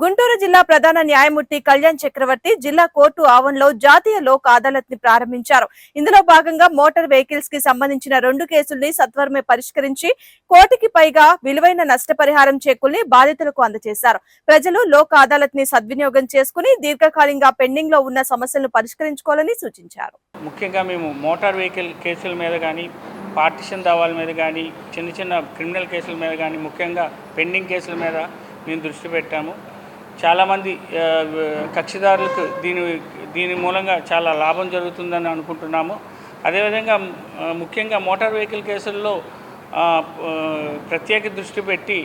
గుంటూరు జిల్లా ప్రధాన న్యాయమూర్తి కళ్యాణ్ చక్రవర్తి జిల్లా కోర్టు ఆవరణలో జాతీయ లోక్ అదాలత్ని ప్రారంభించారు. ఇందులో భాగంగా మోటార్ వెహికల్స్కి సంబంధించిన రెండు కేసుల్ని సత్వరమే పరిష్కరించి కోటికి పైగా విలువైన నష్టపరిహారం చెక్కుల్ని బాధితులకు అందజేశారు. ప్రజలు లోక్ అదాలత్ని సద్వినియోగం చేసుకుని దీర్ఘకాలంగా పెండింగ్లో ఉన్న సమస్యలను పరిష్కరించుకోవాలని సూచించారు. ముఖ్యంగా మేము మోటార్ వెహికల్ కేసుల మీద కానీ పార్టిషన్ దావాల మీద కానీ చిన్న చిన్న క్రిమినల్ కేసుల మీద కానీ ముఖ్యంగా పెండింగ్ కేసుల మీద మేము దృష్టి పెట్టాము. చాలామంది కక్షిదారులకు దీని దీని మూలంగా చాలా లాభం జరుగుతుందని అనుకుంటున్నాము. అదేవిధంగా ముఖ్యంగా మోటార్ వెహికల్ కేసుల్లో ప్రత్యేక దృష్టి పెట్టి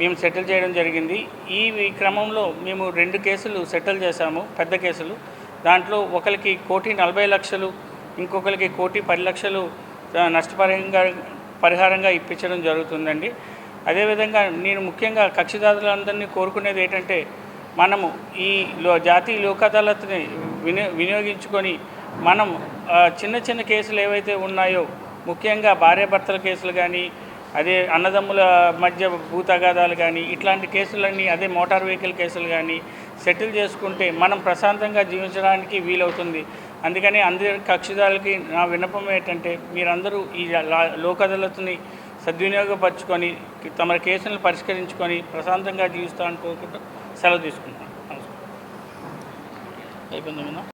మేము సెటిల్ చేయడం జరిగింది. ఈ క్రమంలో మేము రెండు కేసులు సెటిల్ చేశాము పెద్ద కేసులు. దాంట్లో ఒకరికి కోటి నలభై లక్షలు ఇంకొకరికి కోటి పది లక్షలు నష్టపరిహంగా నష్టపరిహారంగా పరిహారంగా ఇప్పించడం జరుగుతుందండి. అదేవిధంగా నేను ముఖ్యంగా కక్షిదారులందరినీ కోరుకునేది ఏంటంటే మనము ఈ లో జాతీయ లోక్ అదాలత్ని విని వినియోగించుకొని మనం చిన్న చిన్న కేసులు ఏవైతే ఉన్నాయో ముఖ్యంగా భార్యాభర్తల కేసులు కానీ అదే అన్నదమ్ముల మధ్య భూతగాదాలు కానీ ఇట్లాంటి కేసులన్నీ అదే మోటార్ వెహికల్ కేసులు కానీ సెటిల్ చేసుకుంటే మనం ప్రశాంతంగా జీవించడానికి వీలవుతుంది. అందుకని అందరి కక్షిదారులకి నా విన్నపం ఏంటంటే మీరందరూ ఈ లోక్ అదాలత్ని సద్వినియోగపరచుకొని తమ కేసులను పరిష్కరించుకొని ప్రశాంతంగా జీవిస్తారని కోరుకుంటూ సెలవు తీసుకుంటున్నాను నమస్కారం. అయిపోయింది